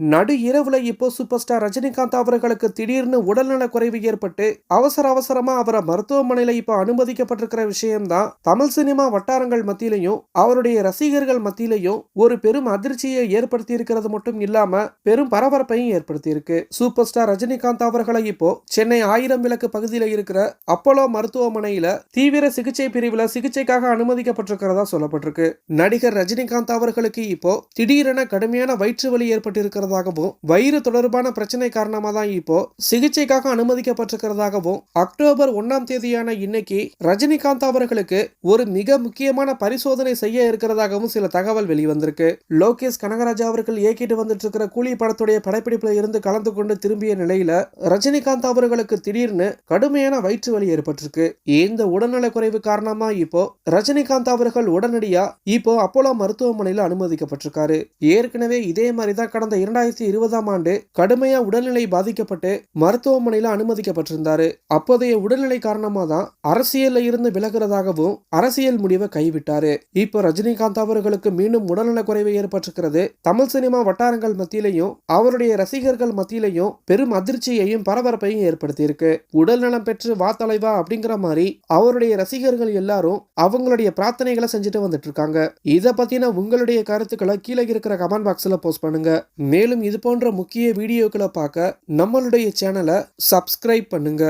நடு இரவுல இப்போ சூப்பர் ஸ்டார் ரஜினிகாந்த் அவர்களுக்கு திடீர்னு உடல்நல குறைவு ஏற்பட்டு அவசர அவசரமா அவரை மருத்துவமனையில இப்போ அனுமதிக்கப்பட்டிருக்கிற விஷயம்தான். தமிழ் சினிமா வட்டாரங்கள் மத்தியிலையும் அவருடைய ரசிகர்கள் மத்தியிலையும் ஒரு பெரும் அதிர்ச்சியை ஏற்படுத்தி இருக்கிறது மட்டும் இல்லாம பெரும் பரபரப்பையும் ஏற்படுத்தி இருக்கு சூப்பர் ஸ்டார் ரஜினிகாந்த் அவர்களை இப்போ சென்னை ஆயிரம் விளக்கு பகுதியில் இருக்கிற அப்போலோ மருத்துவமனையில தீவிர சிகிச்சை பிரிவுல சிகிச்சைக்காக அனுமதிக்கப்பட்டிருக்கிறதா சொல்லப்பட்டிருக்கு. நடிகர் ரஜினிகாந்த் அவர்களுக்கு இப்போ திடீரென கடுமையான வயிற்று வலி ஏற்பட்டிருக்கிறதாகவும் வயிறு தொடர்பான பிரச்சனை காரணமாக தான் இப்போ சிகிச்சைக்காக அனுமதிக்கப்பட்டிருக்கிறதாகவும் அக்டோபர் ஒன்னாம் தேதியான இன்னைக்கு ரஜினிகாந்த் அவர்களுக்கு ஒரு மிக முக்கியமான பரிசோதனை செய்ய இருக்கிறதாகவும் சில தகவல் வெளிவந்திருக்கு. லோகேஷ் கனகராஜா அவர்கள் இயக்கிட்டு வந்துட்டு இருக்கிற கூலி படத்துடைய படப்பிடிப்புல இருந்து கலந்து கொண்டு திரும்பிய நிலையில ரஜினிகாந்த் அவர்களுக்கு திடீர்னு கடுமையான வயிற்று வலி ஏற்பட்டிருக்கு. இந்த உடல்நலக் குறைவு காரணமா இப்போ ரஜினிகாந்த் அவர்கள் உடனடியா இப்போ அப்போலோ மருத்துவமனையில் அனுமதிக்கப்பட்டிருக்காரு. ஏற்கனவே இதே மாதிரி தான் கடந்த இரண்டாயிரத்தி இருபதாம் ஆண்டு கடுமையா உடல்நிலை பாதிக்கப்பட்டு மருத்துவமனையில அனுமதிக்கப்பட்டிருந்தாரு. அப்போதைய உடல்நிலை காரணமா தான் அரசியல்ல இருந்து விலகிறதாகவும் அரசியல் முடிவை கைவிட்டாரு. இப்போ ரஜினிகாந்த் அவர்களுக்கு மீண்டும் உடல்நலக் குறைவு ஏற்பட்டிருக்கிறது. தமிழ் சினிமா வட்டாரங்கள் மத்தியிலையும் அவருடைய ரசிகர்கள் மத்தியிலையும் பெரும் அதிர்ச்சியையும் பரபரப்பையும் ஏற்படுத்தியிருக்கு. உடல்நலம் பெற்று வா தலைவா அப்படிங்கிற மாதிரி அவருடைய ரசிகர்கள் எல்லாரும் அவங்களுடைய பிரார்த்தனைகளை செஞ்சுட்டு வந்துட்டு இருக்காங்க. இதை பத்தின உங்களுடைய கருத்துக்களை கீழே இருக்கிற கமெண்ட் பாக்ஸ்ல போஸ்ட் பண்ணுங்க. மேலும் இது போன்ற முக்கிய வீடியோக்களை பார்க்க நம்மளுடைய சேனலை சப்ஸ்கிரைப் பண்ணுங்க.